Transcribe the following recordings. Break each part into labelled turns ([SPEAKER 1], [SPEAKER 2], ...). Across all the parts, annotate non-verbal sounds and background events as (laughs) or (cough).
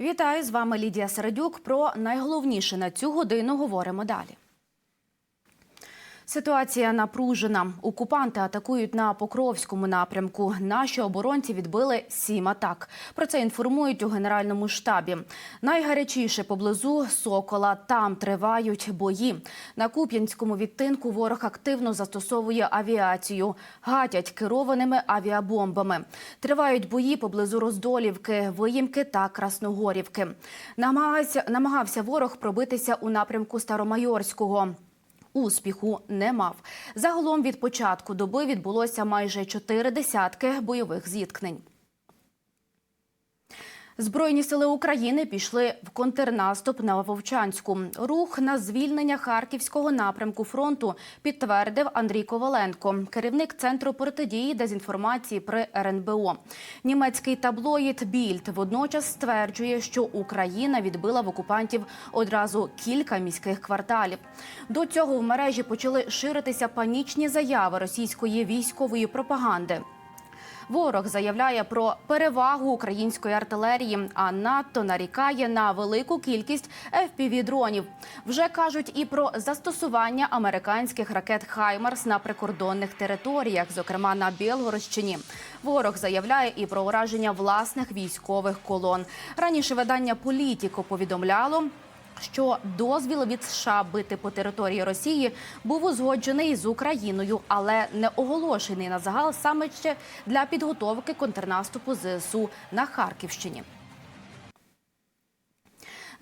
[SPEAKER 1] Вітаю з вами Лідія Середюк. Про найголовніше на цю годину говоримо далі. Ситуація напружена. Окупанти атакують на Покровському напрямку. Наші оборонці відбили сім атак. Про це інформують у генеральному штабі. Найгарячіше поблизу Сокола. Там тривають бої. На Куп'янському відтинку ворог активно застосовує авіацію. Гатять керованими авіабомбами. Тривають бої поблизу Роздолівки, Виїмки та Красногорівки. Намагався, намагався ворог пробитися у напрямку Старомайорського. Успіху не мав. Загалом від початку доби відбулося майже чотири десятки бойових зіткнень. Збройні сили України пішли в контрнаступ на Вовчанську. Рух на звільнення харківського напрямку фронту підтвердив Андрій Коваленко, керівник центру протидії дезінформації при РНБО. Німецький таблоїд Більд водночас стверджує, що Україна відбила в окупантів одразу кілька міських кварталів. До цього в мережі почали ширитися панічні заяви російської військової пропаганди. Ворог заявляє про перевагу української артилерії, а НАТО нарікає на велику кількість FPV-дронів. Вже кажуть і про застосування американських ракет Хаймарс на прикордонних територіях, зокрема на Білгородщині. Ворог заявляє і про ураження власних військових колон. Раніше видання Політіко повідомляло. Що дозвіл від США бити по території Росії був узгоджений з Україною, але не оголошений на загал саме ще для підготовки контрнаступу ЗСУ на Харківщині.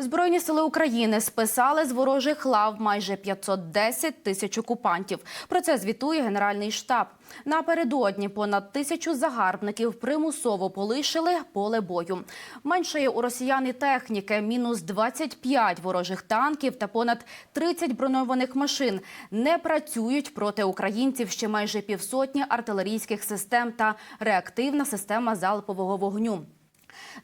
[SPEAKER 1] Збройні сили України списали з ворожих лав майже 510 тисяч окупантів. Про це звітує Генеральний штаб. Напередодні понад тисячу загарбників примусово полишили поле бою. Меншає у росіян і техніки мінус 25 ворожих танків та понад 30 броньованих машин. Не працюють проти українців ще майже півсотні артилерійських систем та реактивна система залпового вогню.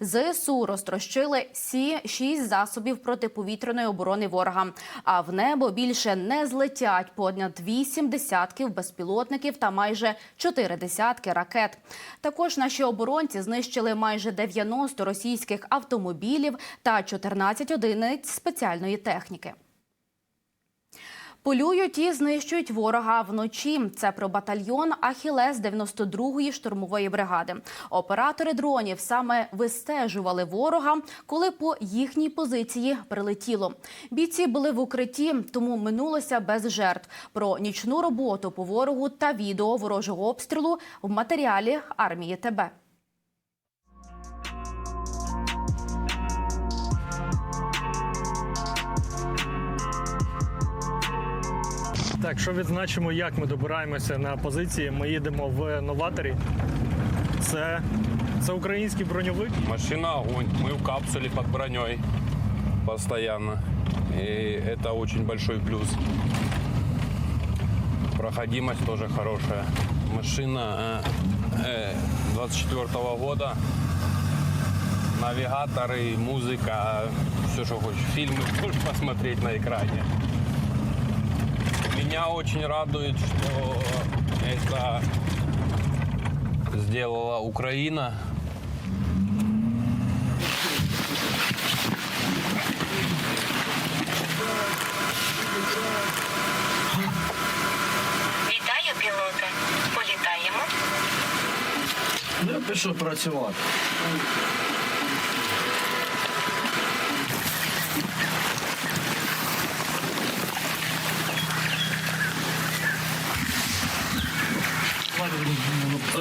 [SPEAKER 1] ЗСУ розтрощили сі шість засобів протиповітряної оборони ворога. А в небо більше не злетять понад вісім десятків безпілотників та майже чотири десятки ракет. Також наші оборонці знищили майже 90 російських автомобілів та 14 одиниць спеціальної техніки. Полюють і знищують ворога вночі. Це про батальйон Ахілес 92-ї штурмової бригади. Оператори дронів саме вистежували ворога, коли по їхній позиції прилетіло. Бійці були в укритті, тому минулося без жертв. Про нічну роботу по ворогу та відео ворожого обстрілу в матеріалі армії ТБ.
[SPEAKER 2] Так, що відзначимо, як ми добираємося на позиції. Ми їдемо в новаторі. Це, це український броньовик.
[SPEAKER 3] Машина огонь. Мы в капсуле под броней постоянно. И это очень большой плюс. Проходимость тоже хорошая. Машина э, 24 года. Навигаторы, музыка, все, что хочешь. Фильмы (laughs) можешь посмотреть на экране. Меня очень радует, что это сделала Украина.
[SPEAKER 4] Вітаю, пілоти. Політаємо.
[SPEAKER 5] Я пішов працювати.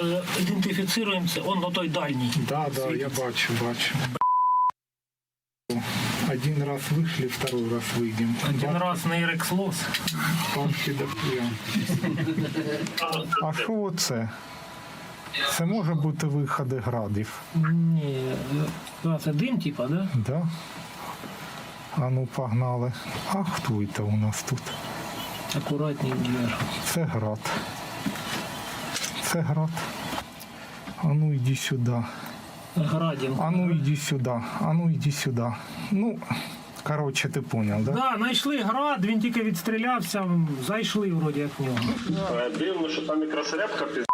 [SPEAKER 5] Е, Ідентифіцируємо це, он на той дальній.
[SPEAKER 6] Да, да, я бачу, бачу. Один раз вышли, второй раз выйдем.
[SPEAKER 5] Один раз на Ірекслос.
[SPEAKER 6] Панки дохуя. А що оце? Це може бути виходи градів,
[SPEAKER 5] Ні, е, це дим, типа, да?
[SPEAKER 6] да? А ну погнали. А хто це у нас тут?
[SPEAKER 5] Акуратній двір.
[SPEAKER 6] Це град. Це град. А ну йди сюди.
[SPEAKER 5] Градів.
[SPEAKER 6] А ну йди сюди. А ну йди сюди. Ну, коротше, ти понял, да?
[SPEAKER 5] Да, знайшли град, він тільки відстрілявся, зайшли вроді як в нього.
[SPEAKER 7] Дивно, що там якраз репка піз...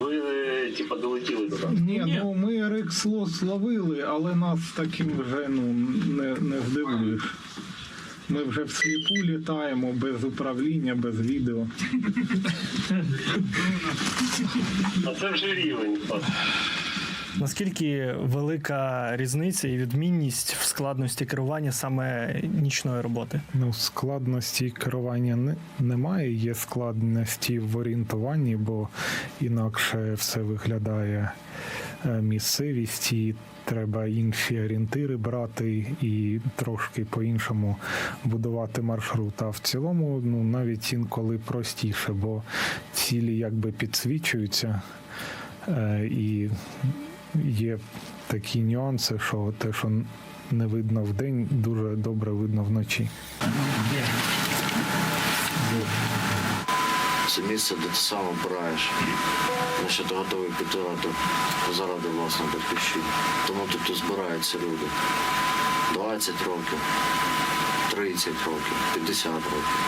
[SPEAKER 7] Ви типа долетіли туди.
[SPEAKER 6] Ні, ну ми рексло словили, але нас таким вже ну, не, не здивуєш. Ми вже всліпу літаємо без управління, без відео.
[SPEAKER 7] А це вже рівень.
[SPEAKER 2] Наскільки велика різниця і відмінність в складності керування саме нічної роботи?
[SPEAKER 6] Ну, складності керування не, немає. Є складності в орієнтуванні, бо інакше все виглядає е, місцевість, і треба інші орієнтири брати і трошки по-іншому будувати маршрут. А в цілому, ну навіть інколи простіше, бо цілі якби підсвічуються. Е, і є такі нюанси, що те, що не видно вдень, дуже добре видно вночі.
[SPEAKER 8] Це місце, де ти сам обираєш, на що ти готовий піти ради- заради власної батьківщини. Тому тут і збираються люди. 20 років, 30 років, 50 років.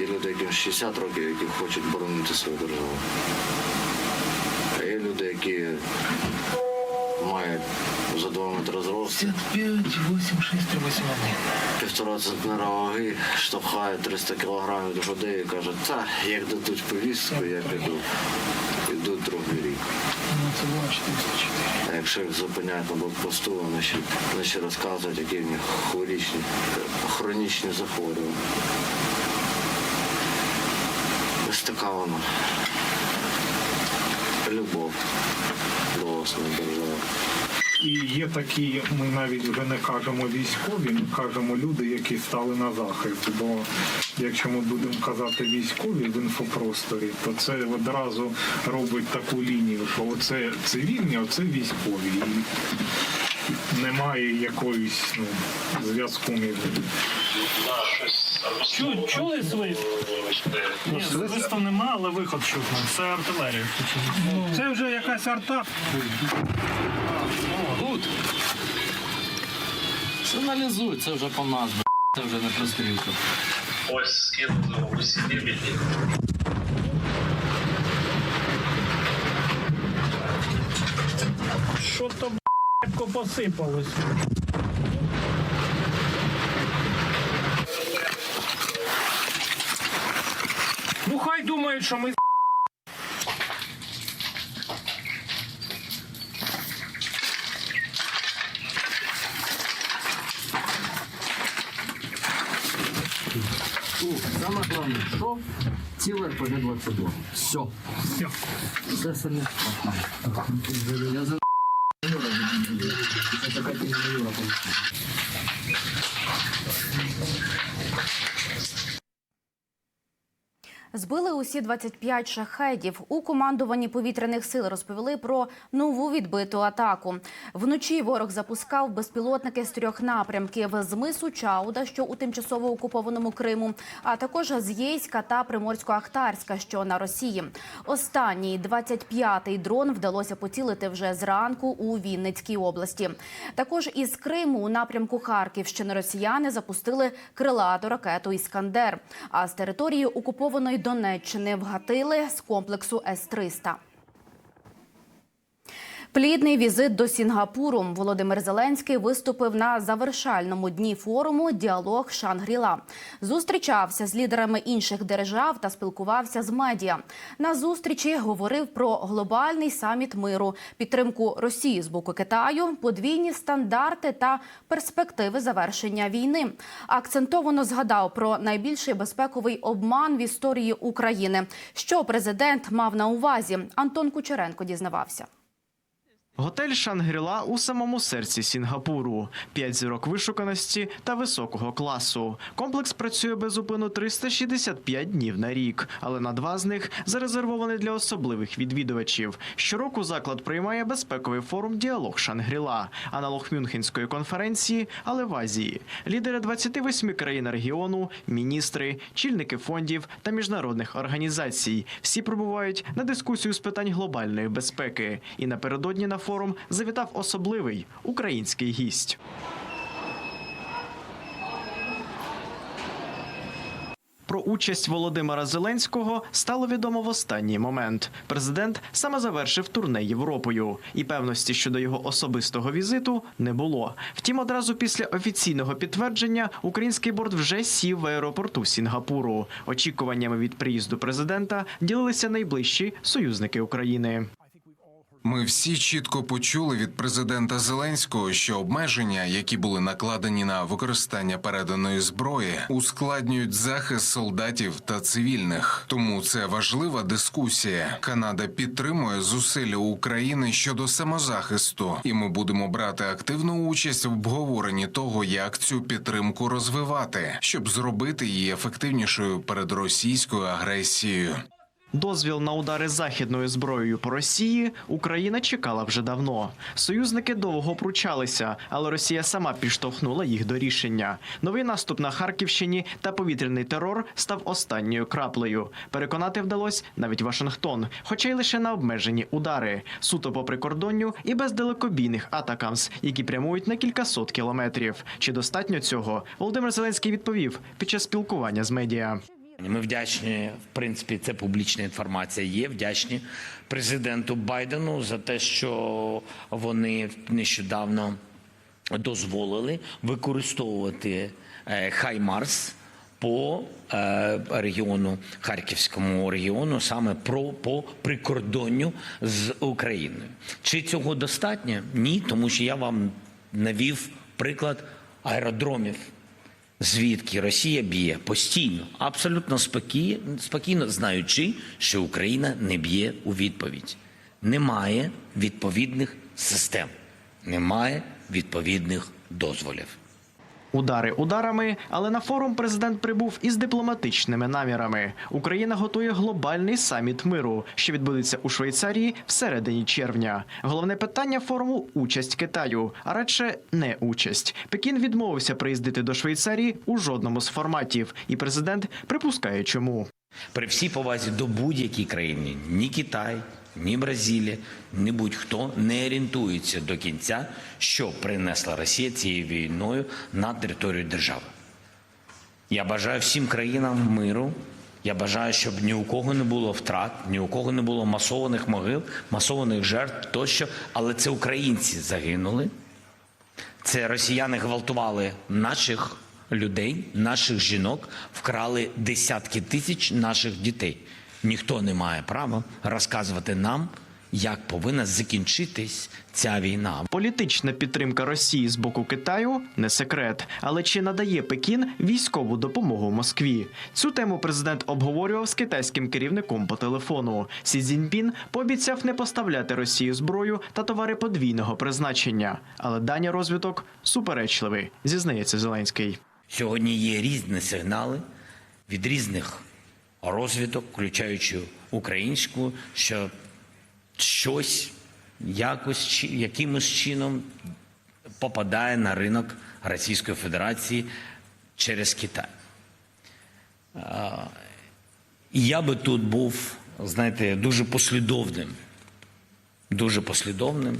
[SPEAKER 8] Є люди, яким 60 років, які хочуть боронити свою державу. А є люди, які мають за 2 метри зросту.
[SPEAKER 5] 55, 8, 6, 3, 8,
[SPEAKER 8] Півтора центнера ваги, штовхає 300 кілограмів до людей і каже, та як дадуть повістку, я піду. Ідуть другий рік.
[SPEAKER 5] Ну, це було 404.
[SPEAKER 8] А якщо їх зупиняють на блокпосту, вони ще, вони ще розказують, які в них хворічні, хронічні захворювання. Ось така вона. Любов до держави.
[SPEAKER 6] І є такі, ми навіть вже не кажемо військові, ми кажемо люди, які стали на захист. Бо якщо ми будемо казати військові в інфопросторі, то це одразу робить таку лінію, що оце цивільні, а оце військові. І немає якоїсь ну, зв'язку між ними.
[SPEAKER 2] Чу, чули свист? Ні, свисту нема, але виход чутно. Це артилерія. Це вже якась арта.
[SPEAKER 9] Сигналізуй, це вже по нас, б***ь. це вже не пристрілка.
[SPEAKER 7] Ось скинули усі дебіті.
[SPEAKER 2] Що то б***ко посипалось?
[SPEAKER 5] думають, що ми
[SPEAKER 9] Саме головне, що ціле РПГ-22. Все. Все самі. Я за Це така тінь Юра.
[SPEAKER 1] Збили усі 25 шахедів. У командуванні повітряних сил розповіли про нову відбиту атаку. Вночі ворог запускав безпілотники з трьох напрямків з мису Чауда, що у тимчасово окупованому Криму, а також з Єйська та Приморсько-Ахтарська, що на Росії. Останній 25-й дрон вдалося поцілити вже зранку у Вінницькій області. Також із Криму у напрямку Харківщини росіяни запустили крилату ракету Іскандер. А з території окупованої Донеччини вгатили з комплексу С-300. Плідний візит до Сінгапуру. Володимир Зеленський виступив на завершальному дні форуму Діалог Шангріла. Зустрічався з лідерами інших держав та спілкувався з медіа. На зустрічі говорив про глобальний саміт миру, підтримку Росії з боку Китаю, подвійні стандарти та перспективи завершення війни. Акцентовано згадав про найбільший безпековий обман в історії України. Що президент мав на увазі? Антон Кучеренко дізнавався.
[SPEAKER 10] Готель Шангріла у самому серці Сінгапуру. П'ять зірок вишуканості та високого класу. Комплекс працює без зупину 365 днів на рік, але на два з них зарезервований для особливих відвідувачів. Щороку заклад приймає безпековий форум Діалог Шангріла, аналог Мюнхенської конференції, але в Азії. Лідери 28 країн регіону, міністри, чільники фондів та міжнародних організацій. Всі прибувають на дискусію з питань глобальної безпеки. І напередодні на форум завітав особливий український гість. Про участь Володимира Зеленського стало відомо в останній момент. Президент саме завершив турне Європою, і певності щодо його особистого візиту не було. Втім, одразу після офіційного підтвердження український борт вже сів в аеропорту Сінгапуру. Очікуваннями від приїзду президента ділилися найближчі союзники України.
[SPEAKER 11] Ми всі чітко почули від президента Зеленського, що обмеження, які були накладені на використання переданої зброї, ускладнюють захист солдатів та цивільних. Тому це важлива дискусія. Канада підтримує зусилля України щодо самозахисту, і ми будемо брати активну участь в обговоренні того, як цю підтримку розвивати, щоб зробити її ефективнішою перед російською агресією.
[SPEAKER 10] Дозвіл на удари західною зброєю по Росії Україна чекала вже давно. Союзники довго пручалися, але Росія сама підштовхнула їх до рішення. Новий наступ на Харківщині та повітряний терор став останньою краплею. Переконати вдалося навіть Вашингтон, хоча й лише на обмежені удари, суто по прикордонню і без далекобійних атакамс, які прямують на кількасот кілометрів. Чи достатньо цього? Володимир Зеленський відповів під час спілкування з медіа.
[SPEAKER 12] Ми вдячні, в принципі, це публічна інформація. Є вдячні президенту Байдену за те, що вони нещодавно дозволили використовувати е, Хаймарс по е, регіону Харківському регіону, саме про по прикордонню з Україною. Чи цього достатньо? Ні, тому що я вам навів приклад аеродромів звідки Росія б'є постійно, абсолютно спокійно, спокійно знаючи, що Україна не б'є у відповідь. Немає відповідних систем, немає відповідних дозволів.
[SPEAKER 10] Удари ударами, але на форум президент прибув із дипломатичними намірами. Україна готує глобальний саміт миру, що відбудеться у Швейцарії всередині червня. Головне питання форуму участь Китаю, а радше не участь. Пекін відмовився приїздити до Швейцарії у жодному з форматів, і президент припускає, чому.
[SPEAKER 12] При всій повазі до будь-якій країни ні Китай, ні Бразилія, ні будь-хто не орієнтується до кінця, що принесла Росія цією війною на територію держави. Я бажаю всім країнам миру. Я бажаю, щоб ні у кого не було втрат, ні у кого не було масованих могил, масованих жертв тощо. Але це українці загинули. Це росіяни гвалтували наших людей, наших жінок, вкрали десятки тисяч наших дітей. Ніхто не має права розказувати нам, як повинна закінчитись ця війна.
[SPEAKER 10] Політична підтримка Росії з боку Китаю не секрет. Але чи надає Пекін військову допомогу Москві? Цю тему президент обговорював з китайським керівником по телефону. Сі Цзіньпін пообіцяв не поставляти Росії зброю та товари подвійного призначення. Але дані розвиток суперечливий, зізнається Зеленський.
[SPEAKER 12] Сьогодні є різні сигнали від різних розвиток, включаючи українську, що щось якось якимось чином попадає на ринок Російської Федерації через Китай. Я би тут був, знаєте, дуже послідовним. Дуже послідовним.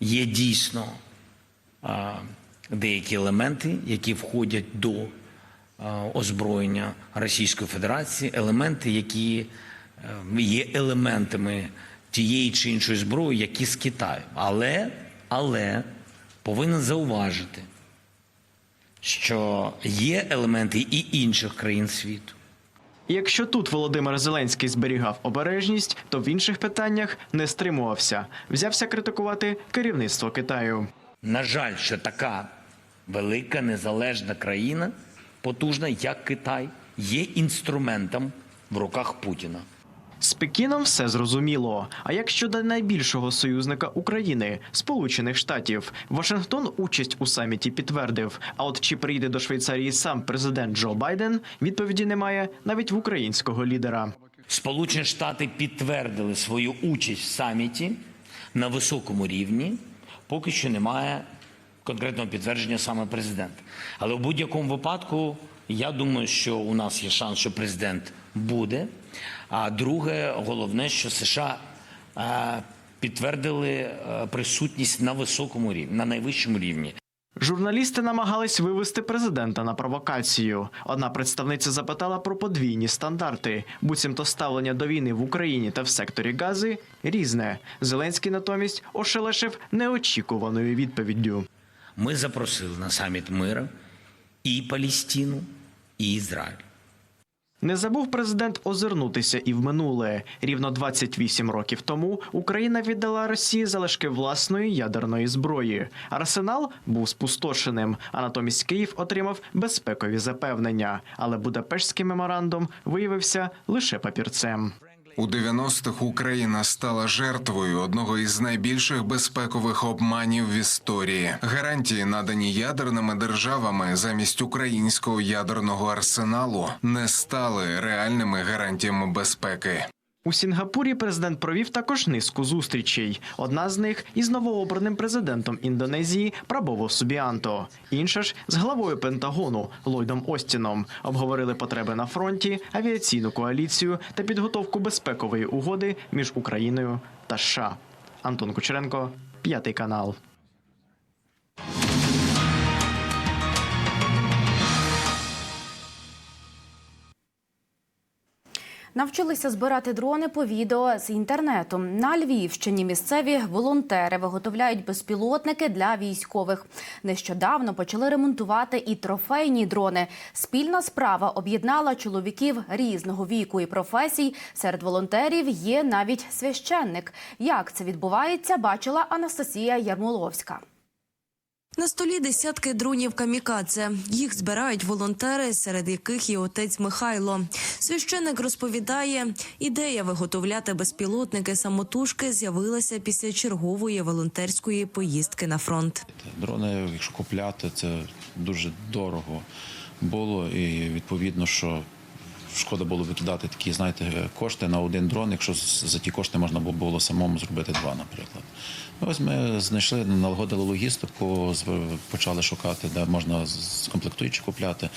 [SPEAKER 12] Є дійсно деякі елементи, які входять до озброєння Російської Федерації, елементи, які е, є елементами тієї чи іншої зброї, які з Китаю. Але, але повинен зауважити, що є елементи і інших країн світу.
[SPEAKER 10] Якщо тут Володимир Зеленський зберігав обережність, то в інших питаннях не стримувався. Взявся критикувати керівництво Китаю.
[SPEAKER 12] На жаль, що така велика незалежна країна, потужна, як Китай, є інструментом в руках Путіна.
[SPEAKER 10] З Пекіном все зрозуміло. А як щодо найбільшого союзника України Сполучених Штатів, Вашингтон участь у саміті підтвердив. А от чи приїде до Швейцарії сам президент Джо Байден, відповіді немає навіть в українського лідера.
[SPEAKER 12] Сполучені Штати підтвердили свою участь в саміті на високому рівні. Поки що немає конкретного підтвердження саме президента. Але в будь-якому випадку я думаю, що у нас є шанс, що президент буде. А друге, головне, що США е, підтвердили е, присутність на високому рівні, на найвищому рівні.
[SPEAKER 10] Журналісти намагались вивести президента на провокацію. Одна представниця запитала про подвійні стандарти. Буцімто ставлення до війни в Україні та в секторі Гази різне. Зеленський натомість ошелешив неочікуваною відповіддю.
[SPEAKER 12] Ми запросили на саміт миру і Палістину, і Ізраїль.
[SPEAKER 10] Не забув президент озирнутися і в минуле. Рівно 28 років тому Україна віддала Росії залишки власної ядерної зброї. Арсенал був спустошеним, а натомість Київ отримав безпекові запевнення. Але Будапештський меморандум виявився лише папірцем.
[SPEAKER 11] У 90-х Україна стала жертвою одного із найбільших безпекових обманів в історії. Гарантії, надані ядерними державами замість українського ядерного арсеналу, не стали реальними гарантіями безпеки.
[SPEAKER 10] У Сінгапурі президент провів також низку зустрічей. Одна з них із новообраним президентом Індонезії Прабово Субіанто. Інша ж з главою Пентагону Ллойдом Остіном. Обговорили потреби на фронті, авіаційну коаліцію та підготовку безпекової угоди між Україною та США. Антон Кучеренко, п'ятий канал.
[SPEAKER 1] Навчилися збирати дрони по відео з інтернету. На Львівщині місцеві волонтери виготовляють безпілотники для військових. Нещодавно почали ремонтувати і трофейні дрони. Спільна справа об'єднала чоловіків різного віку і професій. Серед волонтерів є навіть священник. Як це відбувається, бачила Анастасія Ярмоловська.
[SPEAKER 13] На столі десятки дронів камікадзе. Їх збирають волонтери, серед яких і отець Михайло. Священник розповідає, ідея виготовляти безпілотники самотужки з'явилася після чергової волонтерської поїздки на фронт.
[SPEAKER 14] Дрони, якщо купляти, це дуже дорого було, і відповідно, що шкода було викидати такі, знаєте, кошти на один дрон, якщо за ті кошти можна було- самому зробити два, наприклад. Ну, Ось ми знайшли, налагодили логістику, почали шукати, де можна комплектуючі купляти.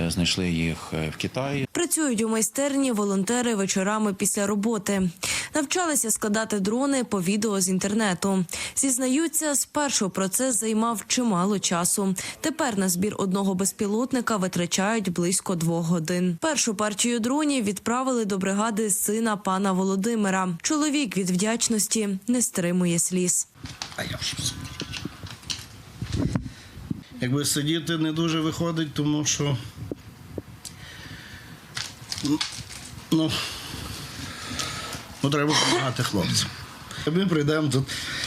[SPEAKER 14] Е, Знайшли їх е, в Китаї.
[SPEAKER 13] Працюють у майстерні волонтери вечорами після роботи. Навчалися складати дрони по відео з інтернету. Зізнаються, спершу процес займав чимало часу. Тепер на збір одного безпілотника витрачають близько двох годин. Першу партію дронів відправили до бригади сина пана Володимира. Чоловік від вдячності не стримує сліз.
[SPEAKER 15] А я що Якби сидіти не дуже виходить, тому що. Ну, ну треба допомагати хлопцям. Ми прийдемо тут,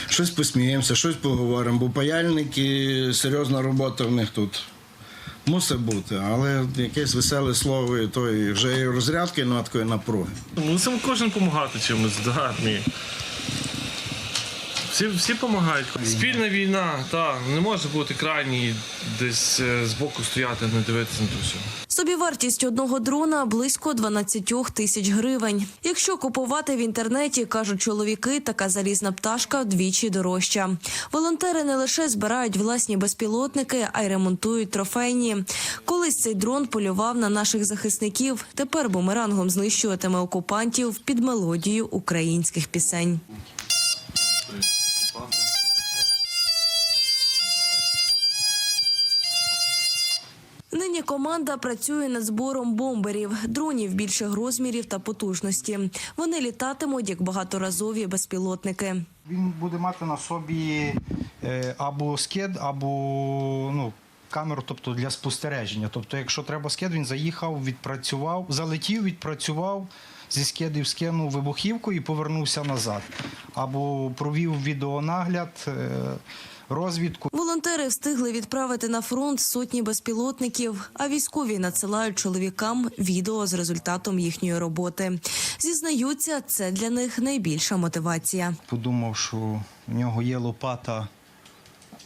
[SPEAKER 15] щось посміємося, щось поговоримо, бо паяльники, серйозна робота в них тут мусить бути, але якесь веселе слово, і то вже і розрядки такої напруги.
[SPEAKER 7] Мусимо кожен допомагати чимось, да. Всі, всі допомагають. Спільна війна, та не може бути крайній десь е, збоку стояти, не дивитися на все.
[SPEAKER 13] Собівартість одного дрона близько 12 тисяч гривень. Якщо купувати в інтернеті, кажуть чоловіки, така залізна пташка вдвічі дорожча. Волонтери не лише збирають власні безпілотники, а й ремонтують трофейні. Колись цей дрон полював на наших захисників. Тепер бумерангом знищуватиме окупантів під мелодію українських пісень. Нині команда працює над збором бомберів, дронів більших розмірів та потужності. Вони літатимуть як багаторазові безпілотники.
[SPEAKER 16] Він буде мати на собі е, або скид, або ну, камеру, тобто для спостереження. Тобто, якщо треба скид, він заїхав, відпрацював, залетів, відпрацював, зі скидів скинув вибухівку і повернувся назад. Або провів відеонагляд, е, розвідку.
[SPEAKER 13] Волонтери встигли відправити на фронт сотні безпілотників, а військові надсилають чоловікам відео з результатом їхньої роботи. Зізнаються, це для них найбільша мотивація.
[SPEAKER 16] Подумав, що в нього є лопата,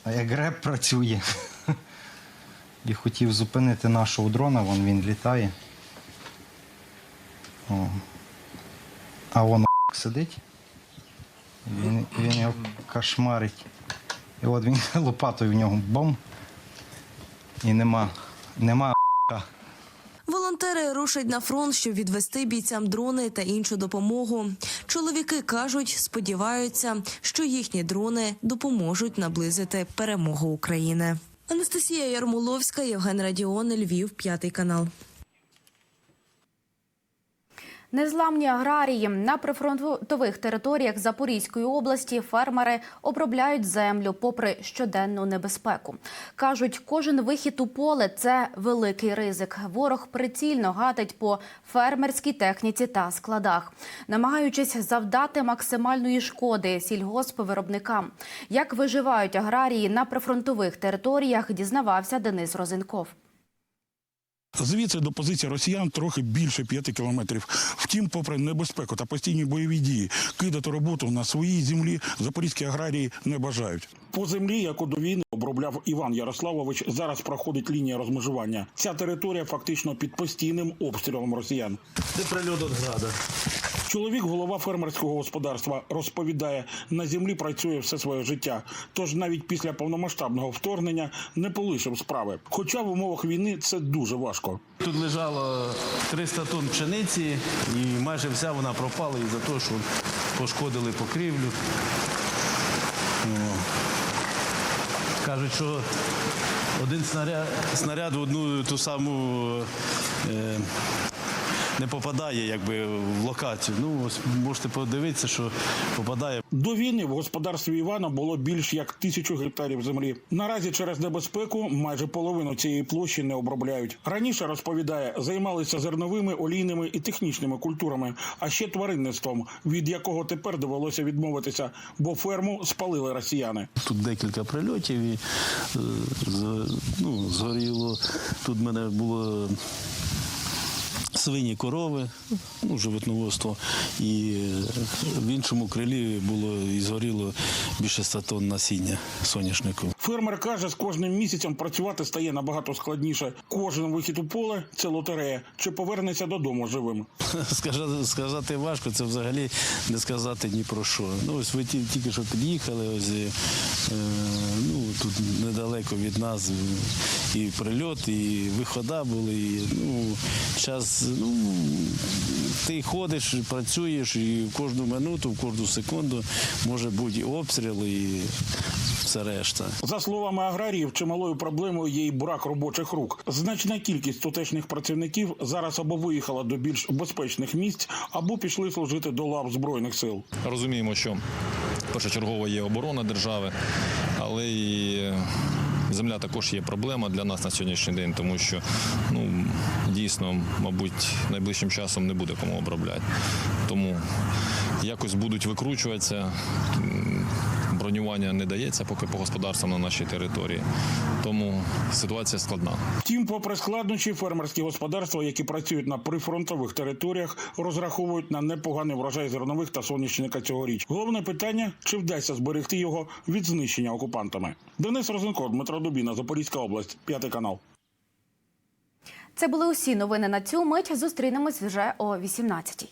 [SPEAKER 16] а як греб працює. (laughs) І хотів зупинити нашого дрона, вон він літає. О. А воно (laughs) сидить. Він, він його кошмарить. І от він (laughs) лопатою в нього бом. І нема, нема. (laughs)
[SPEAKER 13] Волонтери рушать на фронт, щоб відвести бійцям дрони та іншу допомогу. Чоловіки кажуть, сподіваються, що їхні дрони допоможуть наблизити перемогу України. Анастасія Ярмоловська, Євген Радіон, Львів, п'ятий канал.
[SPEAKER 1] Незламні аграрії на прифронтових територіях Запорізької області фермери обробляють землю попри щоденну небезпеку. кажуть, кожен вихід у поле це великий ризик. Ворог прицільно гатить по фермерській техніці та складах, намагаючись завдати максимальної шкоди сільгоспвиробникам. Як виживають аграрії на прифронтових територіях, дізнавався Денис Розенков.
[SPEAKER 17] Звідси до позиції росіян трохи більше п'яти кілометрів. Втім, попри небезпеку та постійні бойові дії, кидати роботу на своїй землі запорізькі аграрії не бажають. По землі, яку до війни обробляв Іван Ярославович, зараз проходить лінія розмежування. Ця територія фактично під постійним обстрілом росіян. Де прильот від града? Чоловік, голова фермерського господарства, розповідає, на землі працює все своє життя. Тож навіть після повномасштабного вторгнення не полишив справи. Хоча в умовах війни це дуже важко.
[SPEAKER 18] Тут лежало 300 тонн пшениці, і майже вся вона пропала із-за того, що пошкодили покрівлю. Кажуть, що один снаряд, снаряд в одну ту саму е, не попадає якби, в локацію. Ну, ось можете подивитися, що попадає.
[SPEAKER 17] До війни в господарстві Івана було більш як тисячу гектарів землі. Наразі через небезпеку майже половину цієї площі не обробляють. Раніше розповідає, займалися зерновими, олійними і технічними культурами, а ще тваринництвом, від якого тепер довелося відмовитися, бо ферму спалили росіяни.
[SPEAKER 18] Тут декілька прильотів і е, ну, згоріло. Тут мене було свині корови, ну, животноводство. І е, в іншому крилі було і згоріло більше 100 тонн насіння соняшнику.
[SPEAKER 17] Фермер каже, з кожним місяцем працювати стає набагато складніше. Кожен вихід у поле це лотерея. Чи повернеться додому живим? (laughs)
[SPEAKER 18] Сказати, сказати важко, це взагалі не сказати ні про що. Ну, ось ви ті- тільки що під'їхали, ось е, ну, тут недалеко від нас і прильот, і вихода були. І, ну, час, ну, ти ходиш, працюєш, і в кожну минуту, в кожну секунду може бути і обстріл, і все решта.
[SPEAKER 17] За словами аграріїв, чималою проблемою є й брак робочих рук. Значна кількість тутешніх працівників зараз або виїхала до більш безпечних місць, або пішли служити до лав збройних сил.
[SPEAKER 19] Розуміємо, що першочергово є оборона держави, але і земля також є проблема для нас на сьогоднішній день, тому що ну, дійсно, мабуть, найближчим часом не буде кому обробляти. Тому якось будуть викручуватися. Бронювання не дається поки по господарствам на нашій території, тому ситуація складна.
[SPEAKER 17] Втім, попри складнощі, фермерські господарства, які працюють на прифронтових територіях, розраховують на непоганий врожай зернових та соняшника цьогоріч. Головне питання: чи вдасться зберегти його від знищення окупантами? Денис Розенко, Дмитро Дубіна, Запорізька область, п'ятий канал.
[SPEAKER 1] Це були усі новини на цю мить. Зустрінемось вже о 18-й.